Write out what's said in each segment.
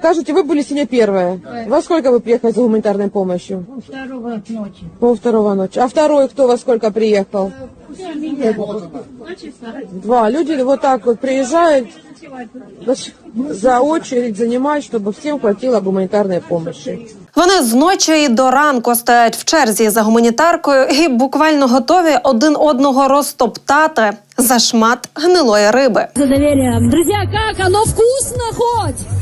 Скажите, вы были сегодня первая. Во сколько вы приехали за гуманитарной помощью? Второго ночи. Пол второго ночи. А второй кто во сколько приехал? Два. Люди вот так вот приезжают за очередь занимать, чтобы всем хватило гуманитарной помощи. Вони з ночі і до ранку стоять в черзі за гуманітаркою і буквально готові один одного розтоптати за шмат гнилої риби. За доверием. Друзья, как? Оно вкусно хоть?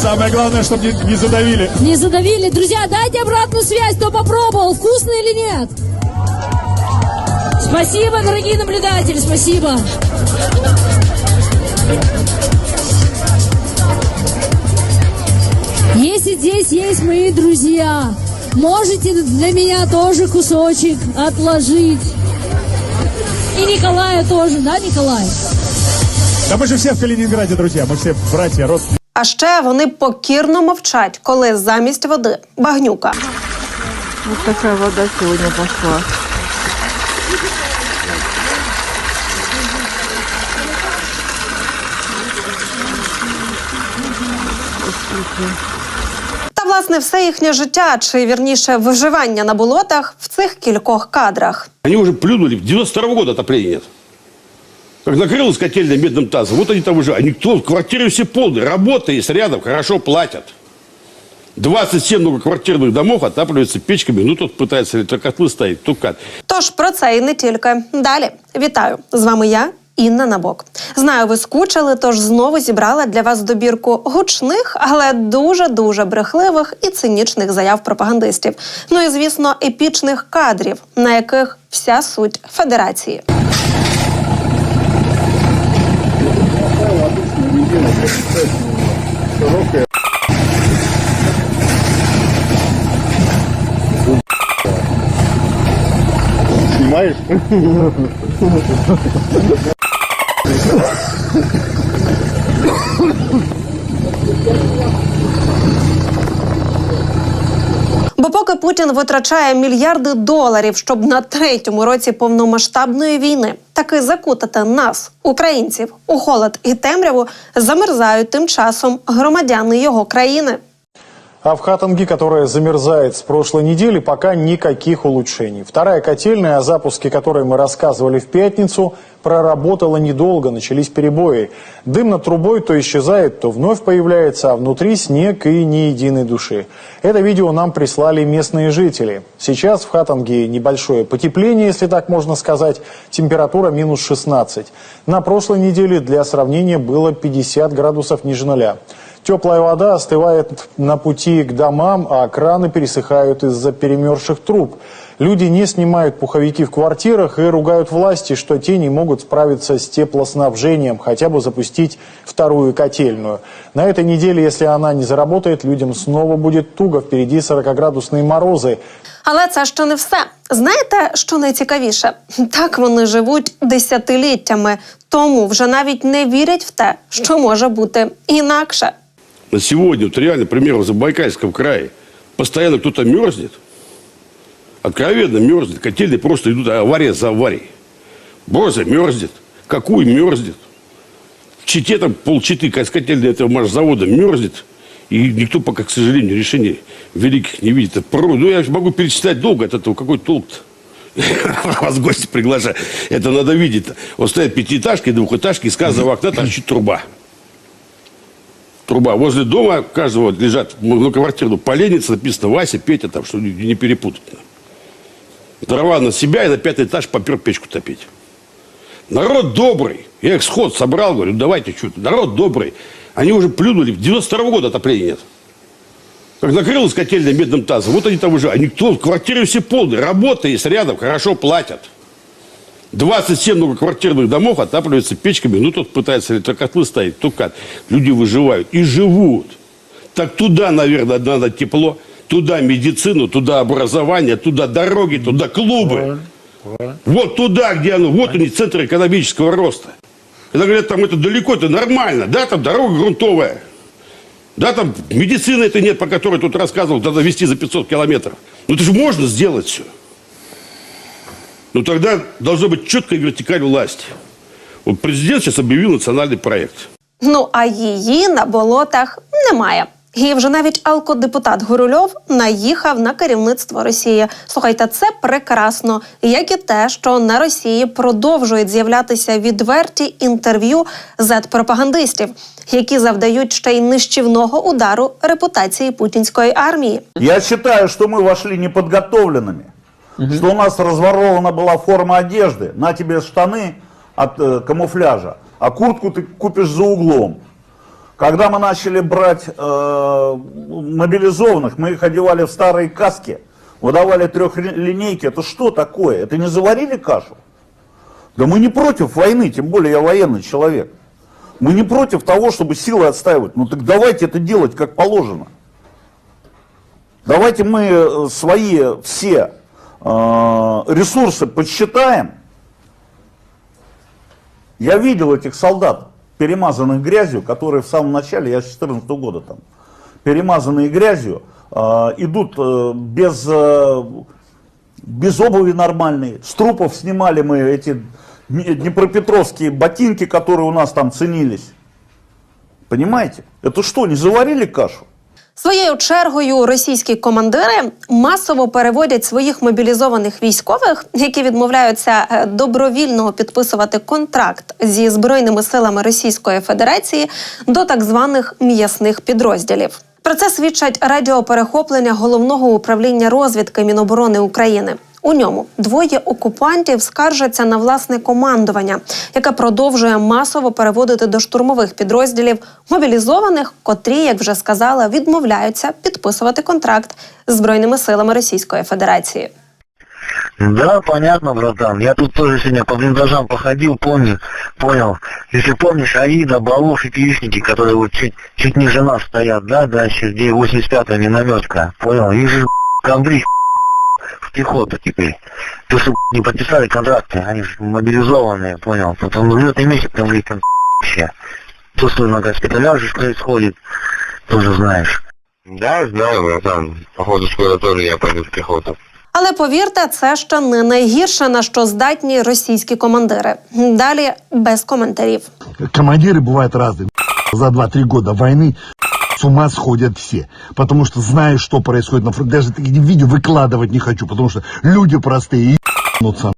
Самое главное, чтобы не, не задавили. Не задавили. Друзья, дайте обратную связь, кто попробовал, вкусно или нет. Спасибо, дорогие наблюдатели, спасибо. Если здесь есть мои друзья, можете для меня тоже кусочек отложить. И Николая тоже, да, Николай? Да мы же все в Калининграде, друзья. Мы все братья, родственники. А ще вони покірно мовчать, коли замість води багнюка. Вот такая вода сегодня пошла. Та власне все їхнє життя, чи вірніше виживання на болотах в цих кількох кадрах. Они уже плюнули. 92 года отопления нет. Как накрылась котельная медным тазом, вот они там уже. А никто, квартиры все полные, работа есть рядом, хорошо платят. 27 многоквартирных домов отапливаются печками. Ну, тут пытается электрокотлы ставить, тукат. Тож про це і не тільки. Далі вітаю з вами я. Інна Набок. Знаю, ви скучили, тож знову зібрала для вас добірку гучних, але дуже дуже брехливих і цинічних заяв пропагандистів. Ну і звісно, епічних кадрів, на яких вся суть федерації. Снимаешь? Бо поки Путін витрачає мільярди доларів, щоб на третьому році повномасштабної війни таки закутати нас, українців, у холод і темряву, замерзають тим часом громадяни його країни. А в Хатанге, которая замерзает с прошлой недели, пока никаких улучшений. Вторая котельная, о запуске которой мы рассказывали в пятницу, проработала недолго, начались перебои. Дым над трубой то исчезает, то вновь появляется, а внутри снег и ни единой души. Это видео нам прислали местные жители. Сейчас в Хатанге небольшое потепление, если так можно сказать, температура минус 16. На прошлой неделе для сравнения было 50 градусов ниже нуля. Теплая вода остывает на пути к домам, а краны пересыхают из-за перемерзших труб. Люди не снимают пуховики в квартирах и ругают власти, что те не могут справиться с теплоснабжением, хотя бы запустить вторую котельную. На этой неделе, если она не заработает, людям снова будет туго. Впереди 40-градусные морозы. Але це ще не все. Знаєте, що найцікавіше? Так вони живуть десятиліттями, тому вже навіть не вірять в те, що може бути інакше. На сегодня, вот реально, к примеру, в Забайкальском крае постоянно кто-то мерзнет. Откровенно мерзнет. Котельные просто идут авария за аварией. Борза мерзнет. Какую мерзнет. В Чите там полчиты котельная этого машзавода мерзнет. И никто пока, к сожалению, решений великих не видит. Ну, я могу перечислять долго от этого. Какой толк-то? Вас гости приглашают. Это надо видеть. Вот стоят пятиэтажки, двухэтажки, из каждого окна торчит труба труба. Возле дома каждого лежат многоквартирную поленница, написано Вася, Петя, там, что не перепутать. Дрова на себя и на пятый этаж попер печку топить. Народ добрый. Я их сход собрал, говорю, давайте что-то. Народ добрый. Они уже плюнули. 92 года отопления нет. Как накрылась котельная медным тазом, вот они там уже. А никто, квартиры все полные, работа есть рядом, хорошо платят. 27 многоквартирных домов отапливаются печками. Ну, тут пытаются электрокотлы ставить, тукат. Люди выживают и живут. Так туда, наверное, надо тепло. Туда медицину, туда образование, туда дороги, туда клубы. Вот туда, где оно. Вот они, центр экономического роста. Когда говорят, там это далеко, это нормально. Да, там дорога грунтовая. Да, там медицины это нет, по которой тут рассказывал, надо везти за 500 километров. Ну, это же можно сделать все. Ну тогда должна быть четкая вертикаль власти. Вот президент сейчас объявил национальный проект. Ну а її на болотах немає. І вже навіть алкодепутат Горульов наїхав на керівництво Росії. Слухайте, це прекрасно, як і те, що на Росії продовжують з'являтися відверті інтерв'ю зет-пропагандистів, які завдають ще й нищівного удару репутації путінської армії. Я считаю, что мы вошли Неподготовленными, что у нас разворована была форма одежды, на тебе штаны от э, камуфляжа, а куртку ты купишь за углом. Когда мы начали брать э, мобилизованных, мы их одевали в старые каски, выдавали трехлинейки. Это что такое? Это не заварили кашу? Да мы не против войны, тем более я военный человек. Мы не против того, чтобы силы отстаивать. Ну так давайте это делать как положено. Давайте мы э, свои все ресурсы подсчитаем. Я видел этих солдат, перемазанных грязью, которые в самом начале, я с 14 года там, перемазанные грязью, э, идут э, без, э, без обуви нормальной. С трупов снимали мы эти дне- днепропетровские ботинки, которые у нас там ценились. Понимаете? Это что, не заварили кашу? Своєю чергою російські командири масово переводять своїх мобілізованих військових, які відмовляються е, добровільно підписувати контракт зі збройними силами Російської Федерації до так званих м'ясних підрозділів. Про це свідчать радіоперехоплення головного управління розвідки Міноборони України. У ньому двоє окупантів скаржаться на власне командування, яке продовжує масово переводити до штурмових підрозділів мобілізованих, котрі, як вже сказала, відмовляються підписувати контракт з збройними силами Російської Федерації. Да, понятно, братан. Я тут тоже сегодня по блиндажам походил, помню, понял. Если помнишь, Аида, Балов и Киевники, которые вот чуть, чуть ниже нас стоят, да, дальше, где 85-я минометка, понял. Их же комбриг в пехоту теперь. То, что не подписали контракты, они же мобилизованные, понял. Потом летный месяц там там вообще. То, что на госпиталях же происходит, тоже знаешь. Да, знаю, братан. Походу, скоро тоже я пойду в пехоту. Але повірте, це ще не найгірше на що здатні російські командири. Далі без коментарів. командиры бывают разные. За 2-3 года войны с ума сходят все. Потому что знаешь, что происходит на фронте. Даже такие видео выкладывать не хочу, потому что люди простые и ебнутся.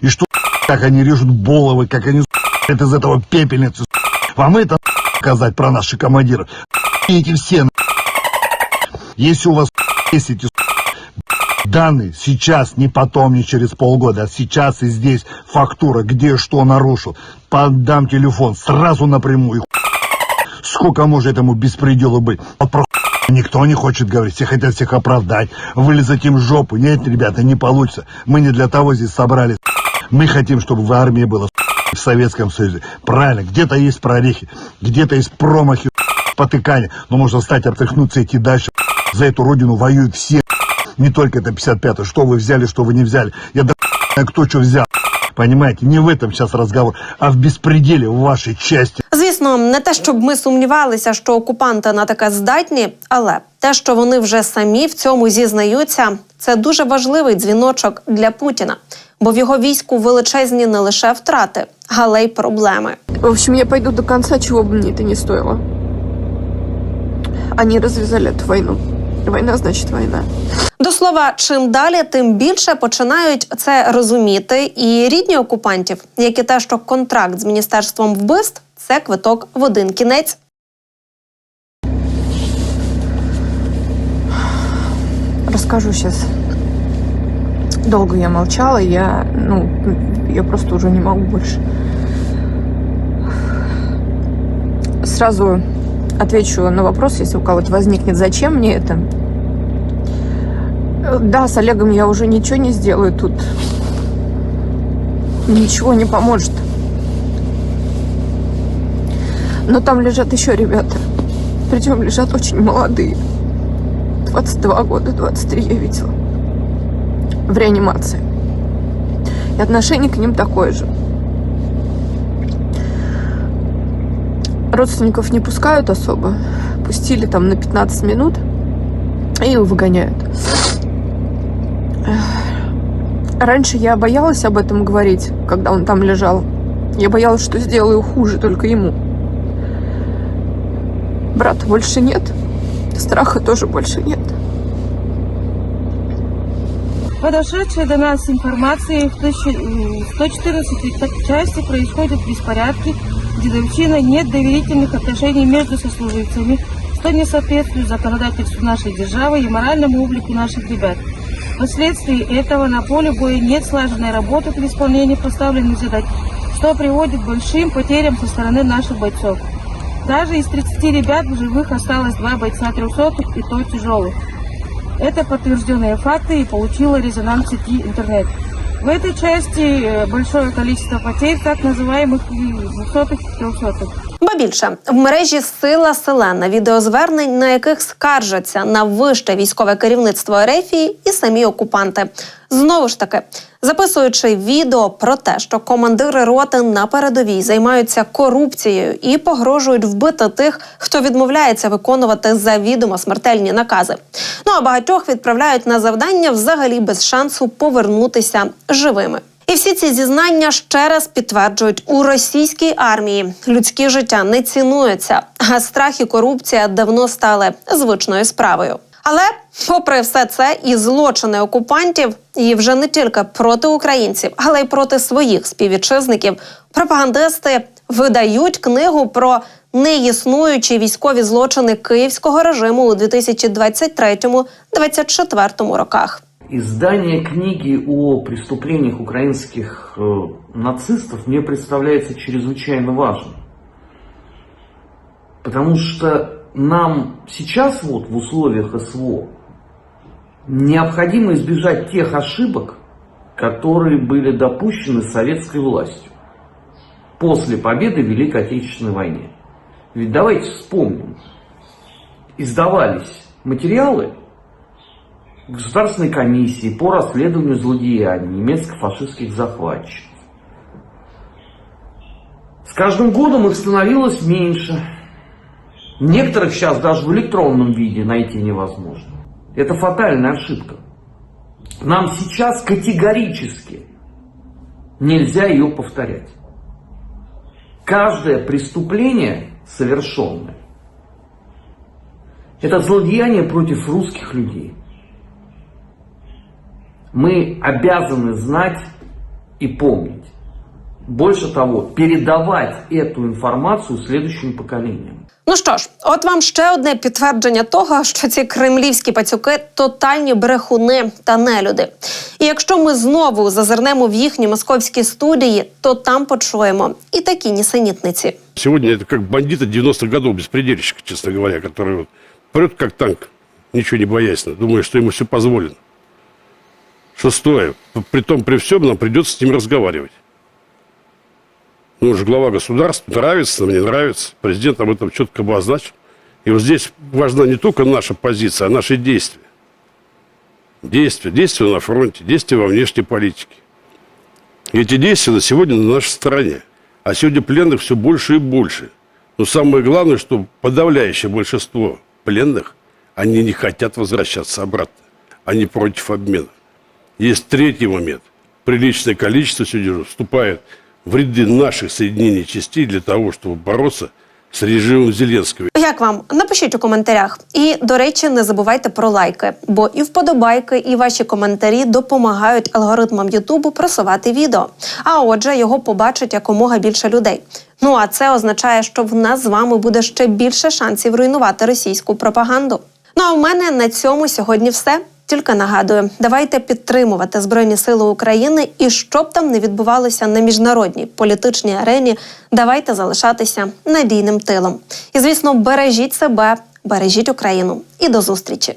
И что, как они режут головы, как они это из этого пепельницы. Вам это сказать про наших командиров. Эти все Если у вас есть эти данные сейчас, не потом, не через полгода, а сейчас и здесь фактура, где что нарушил, подам телефон сразу напрямую. Сколько может этому беспределу быть? Вот никто не хочет говорить, все хотят всех оправдать, вылезать им в жопу. Нет, ребята, не получится. Мы не для того здесь собрались. Мы хотим, чтобы в армии было в Советском Союзе. Правильно, где-то есть прорехи, где-то есть промахи, потыкания. Но можно стать, отряхнуться идти дальше. За эту родину воюют все. Не только это 55-й. Что вы взяли, что вы не взяли. Я да кто что взял. Понимаете, не в этом сейчас разговор, а в беспределе в вашей части. Звісно, не те, щоб ми сумнівалися, що окупанти на таке здатні, але те, що вони вже самі в цьому зізнаються, це дуже важливий дзвіночок для Путіна, бо в його війську величезні не лише втрати, але й проблеми. В общем, я пойду до конца, чего бы мне это не стоило. Они развязали эту войну. Война значит война. До слова, чим далі, тим більше починають це розуміти і рідні окупантів, як і те, що контракт з міністерством вбивств це квиток в один кінець. Расскажу сейчас. Долго я молчала, я, ну, я просто уже не могу больше. Сразу отвечу на вопрос, если у кого-то возникнет, зачем мне это. Э, Да, с Олегом я уже ничего не сделаю тут. Ничего не поможет. Но там лежат еще ребята. Причем лежат очень молодые. 22 года, 23 я видела. В реанимации. И отношение к ним такое же. Родственников не пускают особо. Пустили там на 15 минут и выгоняют. Раньше я боялась об этом говорить, когда он там лежал. Я боялась, что сделаю хуже только ему. Брата больше нет, страха тоже больше нет. Подошедшей до нас информации в 114 части происходят беспорядки, дедовщина, нет доверительных отношений между сослуживцами, что не соответствует законодательству нашей державы и моральному облику наших ребят. Вследствие этого на поле боя нет слаженной работы при исполнении поставленных задач, что приводит к большим потерям со стороны наших бойцов. Даже из 30 ребят в живых осталось два бойца трехсотых и то тяжелых. Это подтвержденные факты и получило резонанс сети интернет. В этой части э, большое количество потерь так называемых двухсотых и трехсотых. Ба більше в мережі Сила Селена відеозвернень, на яких скаржаться на вище військове керівництво Ерефії і самі окупанти. Знову ж таки, записуючи відео про те, що командири роти на передовій займаються корупцією і погрожують вбити тих, хто відмовляється виконувати завідомо смертельні накази. Ну а багатьох відправляють на завдання взагалі без шансу повернутися живими. І всі ці зізнання ще раз підтверджують, у російській армії людські життя не цінуються, а страх і корупція давно стали звичною справою. Але, попри все це, і злочини окупантів, і вже не тільки проти українців, але й проти своїх співвітчизників, пропагандисти видають книгу про неіснуючі військові злочини київського режиму у 2023-2024 роках. Издание книги о преступлениях украинских э, нацистов мне представляется чрезвычайно важным. Потому что нам сейчас вот в условиях СВО необходимо избежать тех ошибок, которые были допущены советской властью после победы в Великой Отечественной войне. Ведь давайте вспомним, издавались материалы Государственной комиссии по расследованию злодеяний немецко-фашистских захватчиков. С каждым годом их становилось меньше. Некоторых сейчас даже в электронном виде найти невозможно. Это фатальная ошибка. Нам сейчас категорически нельзя ее повторять. Каждое преступление совершенное это злодеяние против русских людей. Мы обязаны знать и помнить. Больше того, передавать эту информацию следующим поколениям. Ну що ж, от вам ще одне підтвердження того, що ці кремлівські пацюки тотальні брехуни та нелюди. І якщо ми знову зазирнемо в їхні московські студії, то там почуємо і такі нісенітниці. Сегодня это как бандиты 90-х годов, беспредельщик, честно говоря, который вот прет как танк, ничего не боясь, думая, что ему все позволено. Шестое. При том, при всем нам придется с ним разговаривать. Ну, уже глава государства, нравится нам, не нравится. Президент об этом четко обозначил. И вот здесь важна не только наша позиция, а наши действия. Действия. Действия на фронте, действия во внешней политике. И эти действия на сегодня на нашей стороне. А сегодня пленных все больше и больше. Но самое главное, что подавляющее большинство пленных, они не хотят возвращаться обратно. Они против обмена. Есть третий момент. Приличное количество сегодня вступает в ряды наших соединений частей для того, чтобы бороться з режимом Зеленського. Як вам напишіть у коментарях? І до речі, не забувайте про лайки, бо і вподобайки, і ваші коментарі допомагають алгоритмам Ютубу просувати відео. А отже, його побачить якомога більше людей. Ну а це означає, що в нас з вами буде ще більше шансів руйнувати російську пропаганду. Ну а в мене на цьому сьогодні все. Тільки нагадую, давайте підтримувати Збройні Сили України і щоб там не відбувалося на міжнародній політичній арені, давайте залишатися надійним тилом. І звісно, бережіть себе, бережіть Україну і до зустрічі.